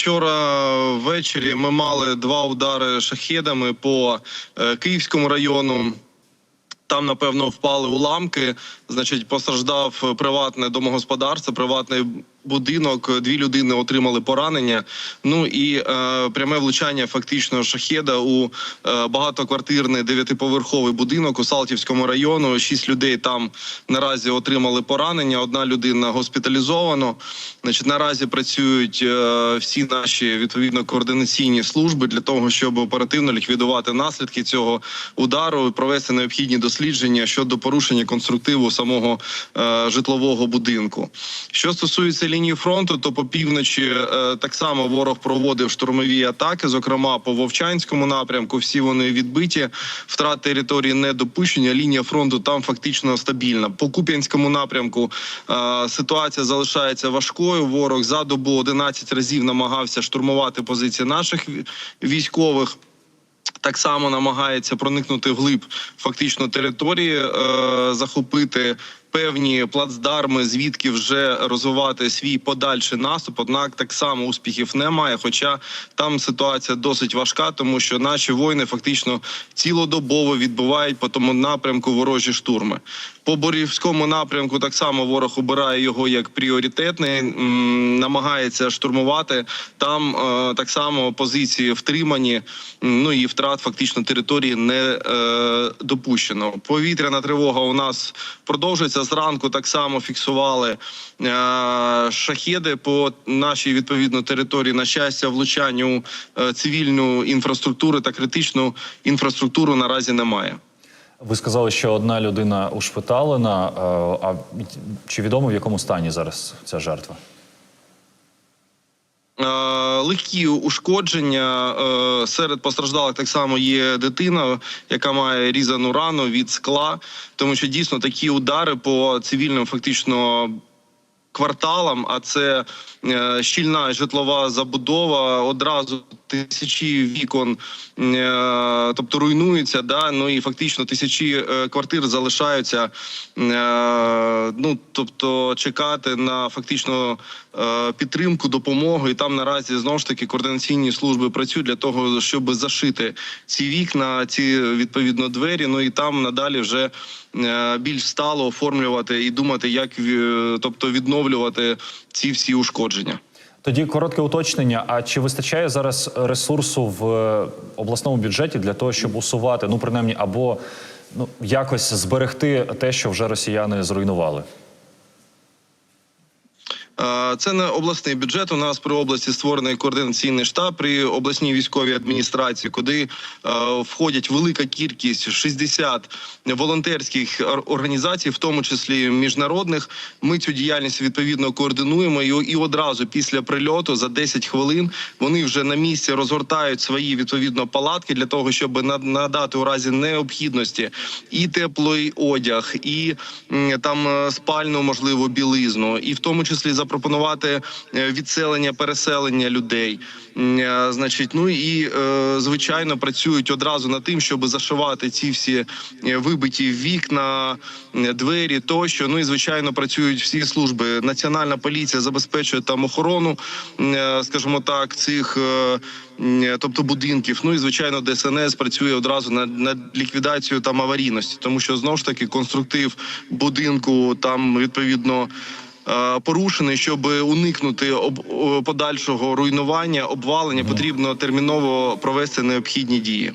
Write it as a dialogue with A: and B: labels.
A: вчора ввечері ми мали два удари шахедами по е, Київському району. Там, напевно, впали уламки. Значить, постраждав приватне домогосподарство, приватний будинок. Дві людини отримали поранення. Ну і е, пряме влучання фактично шахеда у е, багатоквартирний дев'ятиповерховий будинок у Салтівському району. Шість людей там наразі отримали поранення. Одна людина госпіталізовано. Значить, наразі працюють е, всі наші відповідно координаційні служби для того, щоб оперативно ліквідувати наслідки цього удару і провести необхідні дослідження щодо порушення конструктиву самого е, житлового будинку. Що стосується лінії фронту, то по півночі е, так само ворог проводив штурмові атаки, зокрема по Вовчанському напрямку. Всі вони відбиті. Втрат території не допущення. Лінія фронту там фактично стабільна. По Куп'янському напрямку е, ситуація залишається важкою. Ворог за добу 11 разів намагався штурмувати позиції наших військових. Так само намагається проникнути вглиб фактично території, е, захопити певні плацдарми, звідки вже розвивати свій подальший наступ. Однак так само успіхів немає. Хоча там ситуація досить важка, тому що наші воїни фактично цілодобово відбувають по тому напрямку ворожі штурми. По Борівському напрямку так само ворог обирає його як пріоритетний, намагається штурмувати. Там е, так само позиції втримані. Ну і втрат фактично території не е, допущено. Повітряна тривога у нас продовжується. Зранку так само фіксували е, шахеди по нашій відповідно території. На щастя, влучання у е, цивільну інфраструктуру та критичну інфраструктуру наразі немає.
B: Ви сказали, що одна людина ушпиталена. е, А чи відомо в якому стані зараз ця жертва?
A: Е, Легкі ушкодження е, серед постраждалих так само є дитина, яка має різану рану від скла, тому що дійсно такі удари по цивільним фактично. Кварталам, а це е, щільна житлова забудова, одразу тисячі вікон, е, тобто руйнуються, да ну і фактично тисячі е, квартир залишаються. Ну тобто чекати на фактично підтримку, допомогу, і там наразі знову ж таки координаційні служби працюють для того, щоб зашити ці вікна, ці відповідно двері. Ну і там надалі вже більш стало оформлювати і думати, як тобто відновлювати ці всі ушкодження.
B: Тоді коротке уточнення. А чи вистачає зараз ресурсу в е, обласному бюджеті для того, щоб усувати, ну принаймні, або ну якось зберегти те, що вже росіяни зруйнували?
A: Це не обласний бюджет. У нас при області створений координаційний штаб при обласній військовій адміністрації, куди е, входять велика кількість 60 волонтерських організацій, в тому числі міжнародних. Ми цю діяльність відповідно координуємо. І, одразу після прильоту за 10 хвилин вони вже на місці розгортають свої відповідно палатки для того, щоб на- надати у разі необхідності і теплий одяг, і там е, спальну можливо білизну, і в тому числі запропонувати е, відселення, переселення людей. Е, Значить, ну і е, звичайно працюють одразу над тим, щоб зашивати ці всі вибиті вікна, двері тощо. Ну і звичайно працюють всі служби. Національна поліція забезпечує там охорону, скажімо так, цих. Тобто будинків, ну і звичайно, ДСНС працює одразу над, над ліквідацією там аварійності, тому що знову ж таки конструктив будинку там відповідно порушений, щоб уникнути об, подальшого руйнування, обвалення, потрібно терміново провести необхідні дії.